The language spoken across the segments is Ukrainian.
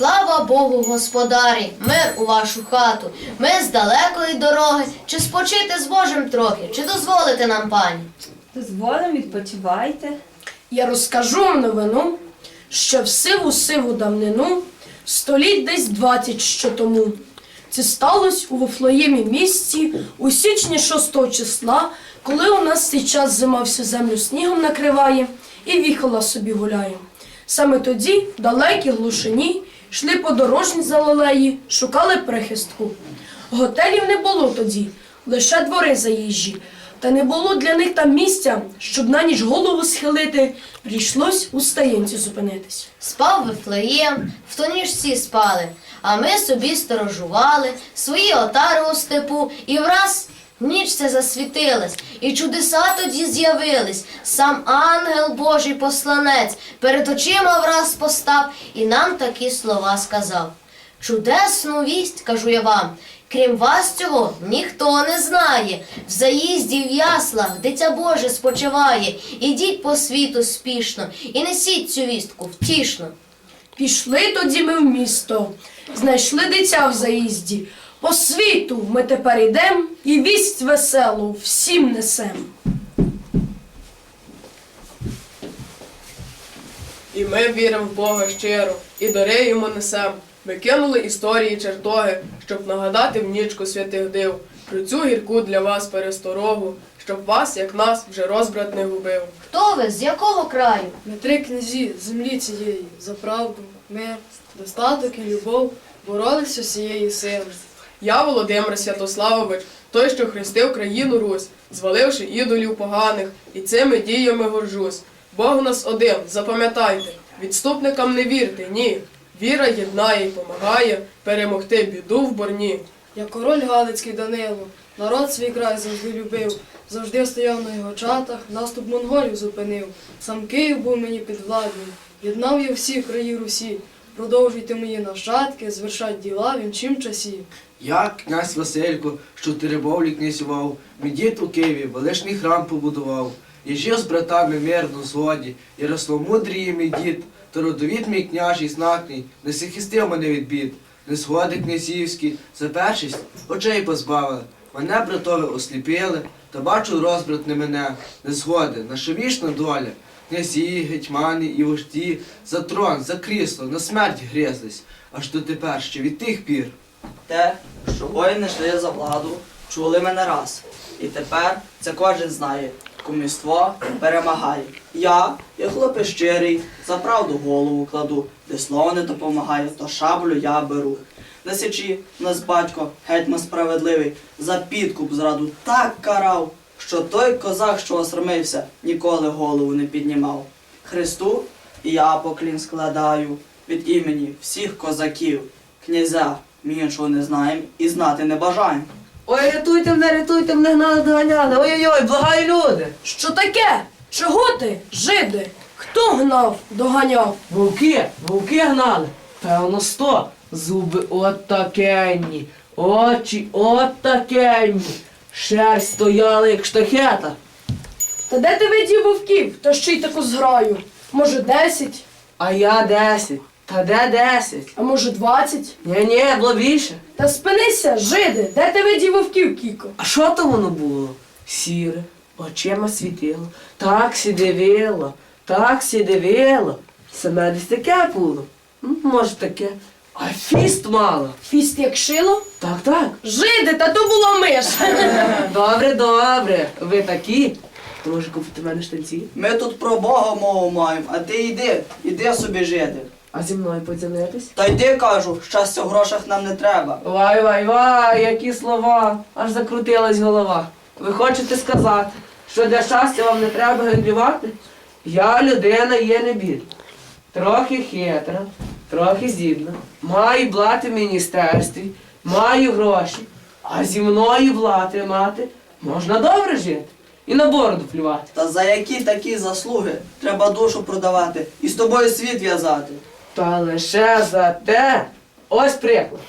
Слава Богу, господарі, мир у вашу хату. Ми з далекої дороги. Чи спочити з Божим трохи, чи дозволите нам пані? Дозволимо, відпочивайте. Я розкажу вам новину, що в сиву сиву давнину, століть десь двадцять що тому. Це сталося у Вифлеємі місті у січні 6 числа, коли у нас цей час зима всю землю снігом накриває і віхола собі гуляє. Саме тоді, в далекій глушині, йшли подорожні з Галилеї, шукали прихистку. Готелів не було тоді, лише двори заїжджі. Та не було для них там місця, щоб на ніч голову схилити, прийшлось у стаєнці зупинитись. Спав Вифлеєм, в ту ніж всі спали, а ми собі сторожували свої отари у степу, і враз ніч це засвітилась, і чудеса тоді з'явились. Сам ангел Божий посланець перед очима враз постав і нам такі слова сказав. Чудесну вість, кажу я вам. Крім вас цього ніхто не знає. В заїзді в яслах дитя Боже спочиває. Ідіть по світу спішно і несіть цю вістку втішно. Пішли тоді ми в місто, знайшли дитя в заїзді. По світу ми тепер йдем і вість веселу всім несем. І ми віримо в Бога щиро, і дари йому несем. Ми кинули історії чертоги, щоб нагадати в нічку святих див про цю гірку для вас пересторогу, щоб вас, як нас, вже розбрат не губив. Хто ви? З якого краю? Ми три князі землі цієї за правду, мир, достаток і любов боролися з цієї сили. Я, Володимир Святославович, той, що хрестив країну Русь, зваливши ідолів поганих, і цими діями горжусь. Бог нас один, запам'ятайте, відступникам не вірте, ні. Віра єднає і помагає перемогти біду в борні. Я король Галицький Данило, народ свій край завжди любив, завжди стояв на його чатах, наступ монголів зупинив. Сам Київ був мені підвладний, єднав я всі краї Русі. Продовжуйте мої нащадки, звершать діла в іншім часі. Я, князь Василько, що Теребовлі князював, мій дід у Києві величний храм побудував. І жив з братами мирно згоді, і росло мій дід, то родовід мій княжий знатний, не захистив мене від бід. Незгоди князівські, за першість очей позбавили. Мене братове осліпили, та бачу розбрат не мене, незгоди, наша вічна доля. Князі, гетьмани і вожді за трон, за крісло, на смерть гризлись, аж дотепер ще від тих пір. Те, що воїни йшли за владу, чули мене раз. І тепер це кожен знає. Кумівство перемагає. Я, я хлопець щирий, за правду голову кладу, де слово не допомагає, то шаблю я беру. На січі нас батько, гетьман справедливий, за підкуп зраду так карав, що той козак, що осрамився, ніколи голову не піднімав. Христу і я поклін складаю від імені всіх козаків, князя, ми іншого не знаємо і знати не бажаємо. Ой, рятуйте мене, рятуйте мене, гнали, доганяли. Ой-ой-ой, благаю люди. Що таке? Чого ти, жиди? Хто гнав, доганяв? Вовки, вовки гнали. Певно, сто. Зуби от такенні, очі от такенні. Шерсть стояла, як штахета. Та де ти видів вовків, та ще й таку зграю? Може, десять, А я десять. Та де десять? а може двадцять? Ні-ні, було більше. Та спинися, жиди, де ти видів вовків, Кіко? А що то воно було? Сіре, очима світило, так сі дивило, так сі дивило. Саме десь таке було. М, Може таке. А фіст мало. Фіст як шило? Так, так. Жиди, та то була миш. Добре, добре. Ви такі. То може купити в мене штанці? Ми тут про Бога мову маємо, а ти йди, іди собі жити. А зі мною поділитись? Та йди кажу, щастя в грошах нам не треба. Вай, вай, вай, які слова. Аж закрутилась голова. Ви хочете сказати, що для щастя вам не треба гендрювати? Я людина є не бідна. Трохи хитра, трохи здібна. Маю блати в міністерстві, маю гроші. А зі мною блати мати можна добре жити і на бороду плювати. Та за які такі заслуги треба душу продавати і з тобою світ в'язати. Та лише за те, ось приклад.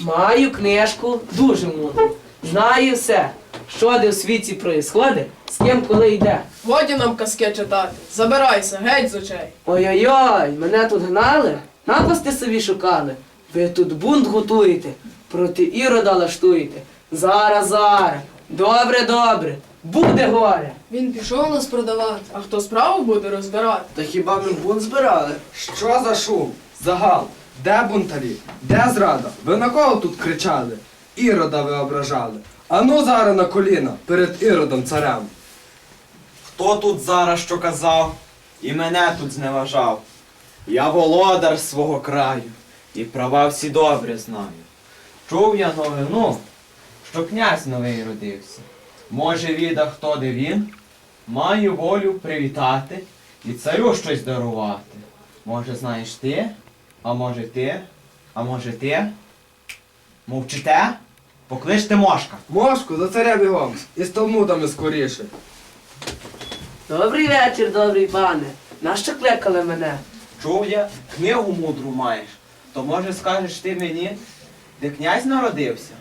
Маю книжку дуже мудру. Знаю все, що де в світі происходить, з ким коли йде. Годі нам казки читати, забирайся, геть з очей. Ой-ой-ой, мене тут гнали. Напасти собі шукали. Ви тут бунт готуєте, проти ірода лаштуєте. Зараз, зараз. Добре, добре. Буде горе. Він пішов нас продавати. А хто справу буде розбирати? Та хіба ми бунт збирали? Що за шум? Загал? Де бунтарі? Де зрада? Ви на кого тут кричали? Ірода ви ображали. Ану зараз на коліна перед іродом царем. Хто тут зараз що казав і мене тут зневажав? Я володар свого краю і права всі добре знаю. Чув я новину, що князь новий родився. Може віда хто де він? Маю волю привітати і царю щось дарувати. Може, знаєш ти, а може ти, а може ти? Мовчите? Покличте мошка. Мошку за царя бігом і з талмудами скоріше. Добрий вечір, добрий пане. Нащо кликали мене? Чув я, книгу мудру маєш. То може скажеш ти мені, де князь народився?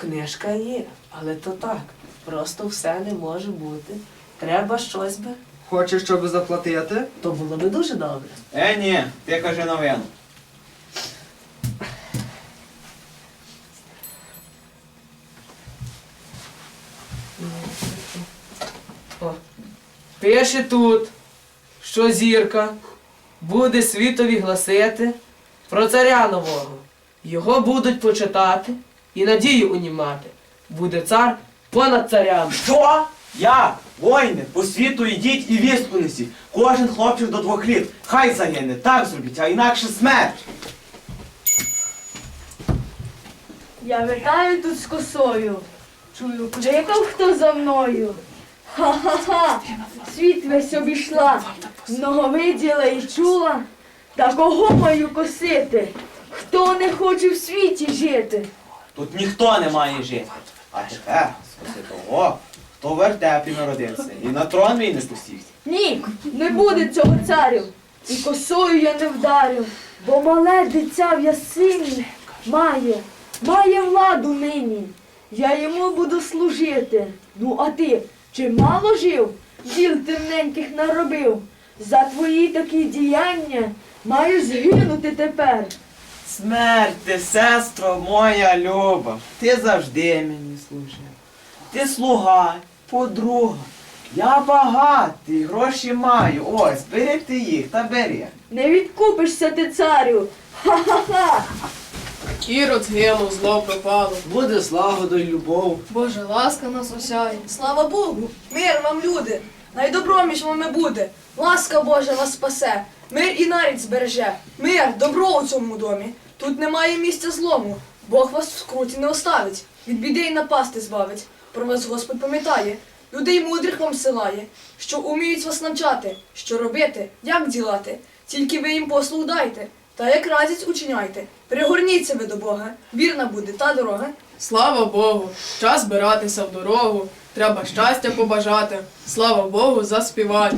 Книжка є, але то так. Просто все не може бути. Треба щось би. Хочеш, щоб заплатити? То було би дуже добре. Е, ні, ти кажи новину. Пише тут, що зірка буде світові гласити про царя нового. Його будуть почитати і надію унімати. Буде цар понад царями. Що? Я, воїни, по світу йдіть і вістку несіть. Кожен хлопчик до двох літ. Хай загине, так зробіть, а інакше смерть. Я витаю тут з косою. Чую, кликав хто за мною. Ха-ха-ха, світ весь обійшла, много виділа і чула. Та кого маю косити? Хто не хоче в світі жити? Тут ніхто не має жити. А тепер скоси того, хто вертепі народився і на трон мій не спустився. Ні, не буде цього царю. І косою я не вдарю, бо мале дитя в ясині має, має владу нині. Я йому буду служити. Ну а ти чи мало жив, діл темненьких наробив? За твої такі діяння маєш згинути тепер. Смерть, ти, сестро моя люба, ти завжди мені служив. Ти слуга, подруга. Я багатий, гроші маю. Ось, бери ти їх та бери. Не відкупишся ти царю. Ха-ха-ха. Ірод згинув, зло пропало. Буде злагода й любов. Божа ласка нас осяє. Слава Богу, мир вам, люди, найдобро між вами буде. Ласка Божа вас спасе, мир і нарід збереже. Мир, добро у цьому домі. Тут немає місця злому. Бог вас в скруті не оставить, від біди й напасти збавить. Про вас Господь пам'ятає, людей мудрих вам силає, що уміють вас навчати, що робити, як ділати. Тільки ви їм послуг дайте, та як радять учиняйте. Пригорніться ви до Бога, вірна буде та дорога. Слава Богу, час збиратися в дорогу. Треба щастя побажати. Слава Богу, заспівати.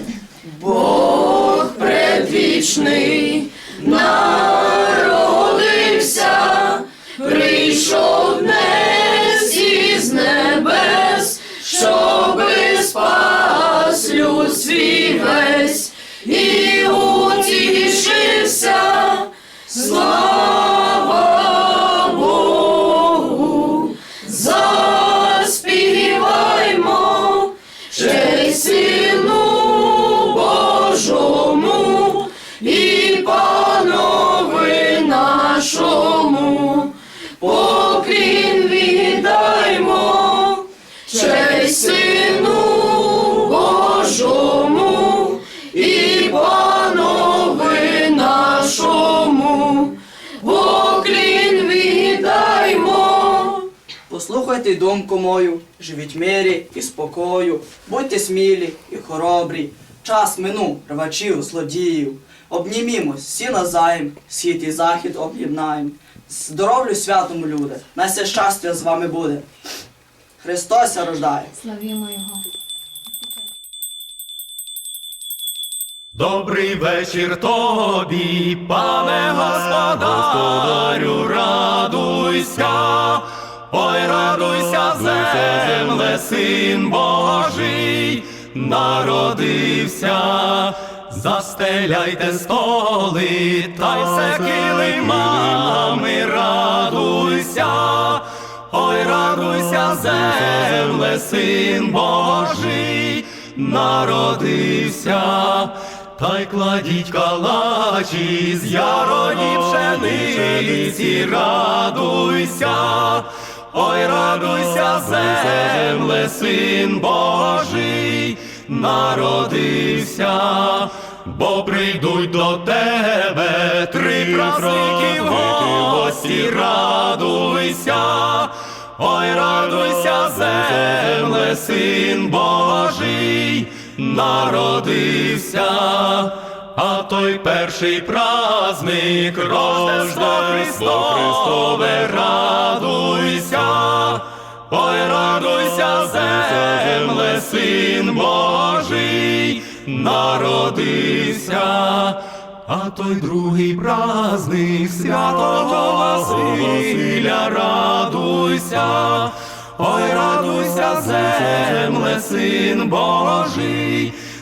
Бог Предвічний народився, прийшов днес із небес, щоби спас люд свій весь і утішився. Слава Богу, заспіваймо, Послухайте думку мою, живіть мирі і спокою, будьте смілі і хоробрі. Час минув, рвачів, злодіїв. Обнімімось всі назаєм, схід і захід об'єднаєм. Здоровлю святому люди, на все щастя з вами буде. Христос рождає. Добрий вечір тобі, пане господарю, радуйся, ой, радуйся, земле, син Божий, народився, Застеляйте столи, та й все килимами, радуйся, ой, радуйся, земле, син Божий, народився, та й кладіть калачі з яроні пшениці, радуйся, ой, радуйся, земле, син Божий, народився, бо прийдуть до тебе три праздники в гості, радуйся, ой, радуйся, земле, син Божий, народився, а той перший праздник Рождество Христове, радуйся, ой, радуйся, земле, син Божий, народився, а той другий праздник святого Василя, радуйся, ой, радуйся, земле, син Божий,